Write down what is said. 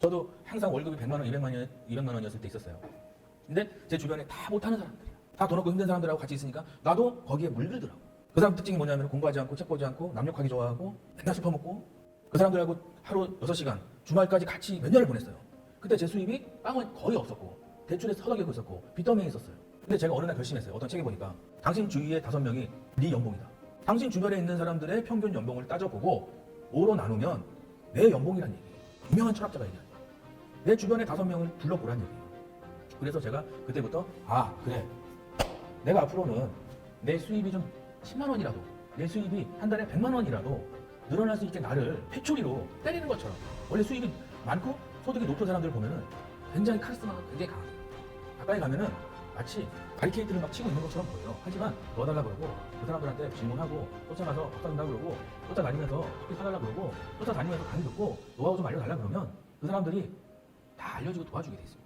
저도 항상 월급이 100만 원, 200만 원, 200만 원이었을 때 있었어요. 근데 제 주변에 다 못하는 사람들이야. 다 돈 없고 힘든 사람들하고 같이 있으니까 나도 거기에 물들더라고. 그 사람 특징이 뭐냐면 공부하지 않고 책 보지 않고 남욕하기 좋아하고 맨날 술 퍼먹고 그 사람들하고 하루 6시간 주말까지 같이 몇 년을 보냈어요. 그때 제 수입이 빵은 거의 없었고 대출에 서덕이고 있었고 빚더미에 있었어요. 근데 제가 어느 날 결심했어요. 어떤 책에 보니까 당신 주위의 다섯 명이 네 연봉이다. 당신 주변에 있는 사람들의 평균 연봉을 따져보고 5로 나누면 내 연봉이란 얘기예요. 유명한 철학자가 얘기하는. 내 주변에 다섯 명을 불러보란 얘기예요. 그래서 제가 그때부터 아 그래 내가 앞으로는 내 수입이 좀 10만 원이라도 내 수입이 한 달에 100만 원이라도 늘어날 수 있게 나를 회초리로 때리는 것처럼 원래 수입이 많고 소득이 높은 사람들 보면은 굉장히 카리스마가 굉장히 강해요. 가까이 가면은 마치 바리케이트를 막 치고 있는 것처럼 보여요. 하지만 넣어달라 그러고 그 사람들한테 질문하고 쫓아가서 밥 사준다 그러고 쫓아다니면서 커피 사달라 그러고 쫓아다니면서 강의 듣고 노하우 좀 알려달라 그러면 그 사람들이 다 알려주고 도와주게 돼 있습니다.